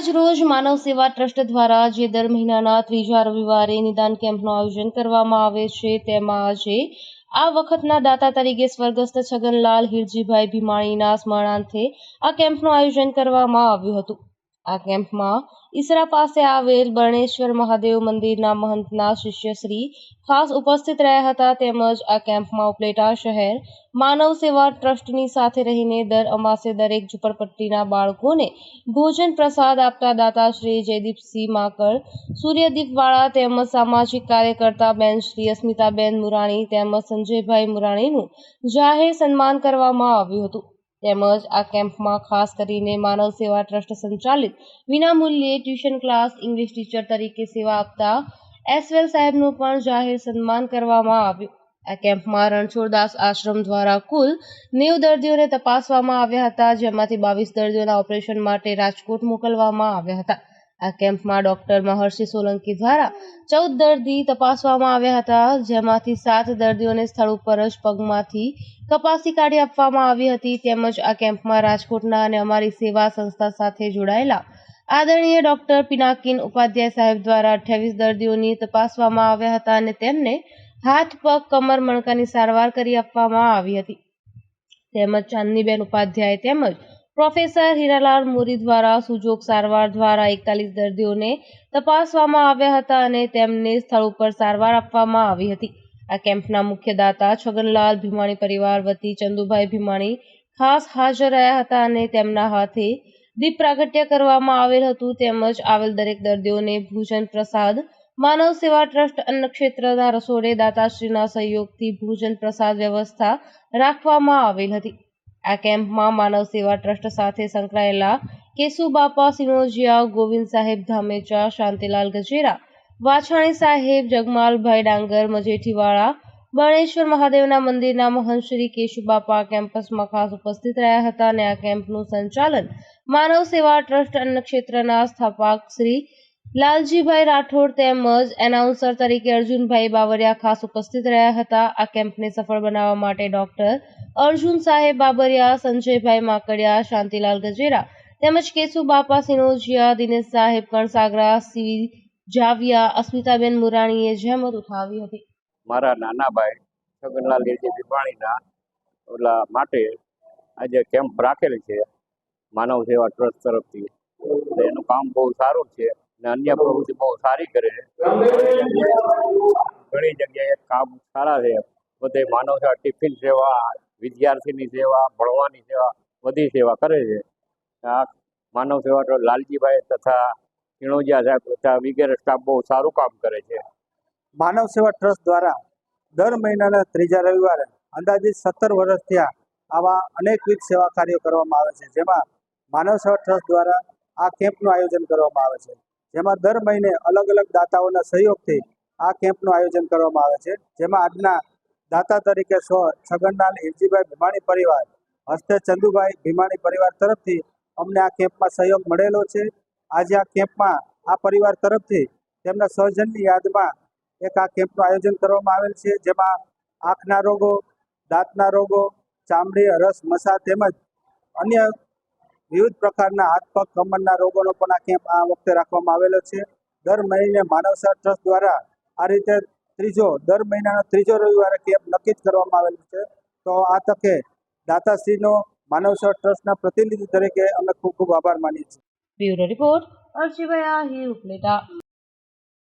આજરોજ માનવ સેવા ટ્રસ્ટ દ્વારા જે દર મહિનાના ત્રીજા રવિવારે નિદાન કેમ્પનું આયોજન કરવામાં આવે છે, તેમાં આજે આ વખતના દાતા તરીકે સ્વર્ગસ્થ છગનલાલ હિરજીભાઈ ભીમાણીના સ્મરણાર્થે આ કેમ્પનું આયોજન કરવામાં આવ્યું હતું. આ કેમ્પમાં ઈસરા પાસે આવેલ બર્ણેશ્વર મહાદેવ મંદિરના મહંતના શિષ્ય શ્રી ખાસ ઉપસ્થિત રહ્યા હતા. તેમજ આ કેમ્પમાં ઉપલેટા શહેર માનવ સેવા ટ્રસ્ટની સાથે રહીને દર અમાસે દરેક ઝુંપડપટ્ટીના બાળકોને ભોજન પ્રસાદ આપતા દાતાશ્રી જયદીપસિંહ માકડ સૂર્યદીપવાળા તેમજ સામાજિક કાર્યકર્તા બેન શ્રી અસ્મિતાબેન મુરાણી તેમજ સંજયભાઈ મુરાણીનું જાહેર સન્માન કરવામાં આવ્યું હતું. તેમજ આ કેમ્પમાં ખાસ કરીને માનવ સેવા ટ્રસ્ટ સંચાલિત વિનામૂલ્યે ટ્યુશન ક્લાસ, ઇંગ્લિશ ટીચર તરીકે સેવા આપતા એસવેલ સાહેબનું પણ જાહેર સન્માન કરવામાં આવ્યું. આ કેમ્પમાં રણછોડદાસ આશ્રમ દ્વારા કુલ નેવ દર્દીઓને તપાસવામાં આવ્યા હતા, જેમાંથી બાવીસ દર્દીઓના ઓપરેશન માટે રાજકોટ મોકલવામાં આવ્યા હતા. આ કેમ્પમાં ડોક્ટર મહર્ષિ સોલંકી દ્વારા ચૌદ દર્દી તપાસવામાં આવ્યા હતા, જેમાંથી સાત દર્દીઓને સ્થળ ઉપર જ પગમાંથી કપાસી કાઢી આપવામાં આવી હતી. તેમજ આ કેમ્પમાં રાજકોટના અને અમારી સેવા સંસ્થા સાથે જોડાયેલા આદરણીય ડોક્ટર પિનાકીન ઉપાધ્યાય સાહેબ દ્વારા અઠ્યાવીસ દર્દીઓની તપાસવામાં આવ્યા હતા અને તેમને હાથ, પગ, કમર, મણકાની સારવાર કરી આપવામાં આવી હતી. તેમજ ચાંદનીબેન ઉપાધ્યાય તેમજ પ્રોફેસર હીરાલાલ મોરી દ્વારા, સુજોગ સારવાર દ્વારા એકતાલીસ દર્દીઓને તપાસવામાં આવ્યા હતા અને તેમને સ્થળ ઉપર સારવાર આપવામાં આવી હતી. આ કેમ્પના મુખ્ય દાતા છગનલાલ ભીમાણી પરિવાર વતી ચંદુભાઈ ભીમાણી ખાસ હાજર રહ્યા હતા અને તેમના હાથે દીપ પ્રાગટ્ય કરવામાં આવેલ હતું. તેમજ આવેલ દરેક દર્દીઓને ભોજન પ્રસાદ, માનવ સેવા ટ્રસ્ટ અન્ન ક્ષેત્રના રસોડે દાતાશ્રીના સહયોગથી ભોજન પ્રસાદ વ્યવસ્થા રાખવામાં આવેલ હતી. આ કેમ્પમાં માનવ સેવા ટ્રસ્ટ સાથે સંકળાયેલા કેશુબાપા સિનોજિયા, ગોવિંદ સાહેબ ધામેચા, શાંતિલાલ ગજેરા, વાછાણી સાહેબ, જગમાલભાઈ ડાંગર, મજેઠીવાળા, બણેશ્વર મહાદેવના મંદિરના મહંત શ્રી કેશુબાપા કેમ્પસમાં ખાસ ઉપસ્થિત રહ્યા હતા અને આ કેમ્પનું સંચાલન માનવ સેવા ટ્રસ્ટ અન્ન ક્ષેત્રના સ્થાપક શ્રી લાલજીભાઈ રાઠોડ તેમજ એનાઉન્સર તરીકે અર્જુનભાઈ બાબરિયા ખાસ ઉપસ્થિત રહ્યા હતા. આ કેમ્પને સફળ બનાવવા માટે ડોક્ટર અર્જુન સાહેબ બાબરિયા, સંજયભાઈ માકડિયા, શાંતિલાલ ગજેરા તેમજ કેશુ બાપા, સિનોજિયા, દિનેશ સાહેબ, કણસાગરા, સી. જાવિયા, અસ્મિતાબેન મુરાણીએ જહેમત ઉઠાવી હતી. મારા નાના ભાઈ છગનલાલ દેવજી વિપાણીના ઓલા માટે આજે કેમ્પ રાખેલ છે, માનવ સેવા ટ્રસ્ટ તરફથી. એનું કામ બહુ સારું છે. અને અન્ય પ્રવૃત્તિ બહુ સારી કરે છે. ઘણી જગ્યાએ કામ સારા છે. બધે માનવ ટિફિન સેવા, વિદ્યાર્થીની સેવા, ભણવાની સેવા, બધી સેવા કરે છે. આ માનવ સેવા ટ્રસ્ટ લાલજીભાઈ તથા કિણોજિયા સાહેબ તથા વગેરે સ્ટાફ બહુ સારું કામ કરે છે. માનવ સેવા ટ્રસ્ટ દ્વારા દર મહિનાના ત્રીજા રવિવારે અંદાજિત સત્તર વર્ષ થયા આવા અનેકવિધ સેવા કાર્યો કરવામાં આવે છે. જેમાં માનવ સેવા ટ્રસ્ટ દ્વારા આ કેમ્પનું આયોજન કરવામાં આવે છે. જેમાં દર મહિને અલગ અલગ દાતાઓના સહયોગથી આ કેમ્પનું આયોજન કરવામાં આવે છે. જેમાં આજના દાતા તરીકે સ્વ છગનલાલ હિરજીભાઈ ભીમાણી પરિવાર, હસ્તે ચંદુભાઈ ભીમાણી પરિવાર તરફથી અમને આ કેમ્પમાં સહયોગ મળેલો છે. આજે આ કેમ્પમાં આ પરિવાર તરફથી તેમના સૌજનની યાદમાં એક આ કેમ્પનું આયોજન કરવામાં આવેલ છે. જેમાં આંખના રોગો, દાંતના રોગો, ચામડી, રસ, મસા તેમજ અન્ય વિવિધ પ્રકારના હાથ પગ કમરના રોગોનો પણ આ કેમ્પ આ વખતે રાખવામાં આવેલો છે. દર મહિને માનવસર ટ્રસ્ટ દ્વારા આ રીતે ત્રીજો, દર મહિનાનો ત્રીજો રવિવારે કેમ્પ નક્કી જ કરવામાં આવેલો છે. તો આ તકે દાતાશ્રીનો માનવસર ટ્રસ્ટના પ્રતિનિધિ તરીકે અમે ખૂબ ખૂબ આભાર માનીએ છીએ. Bureau report Arshibhai Ahir Upleta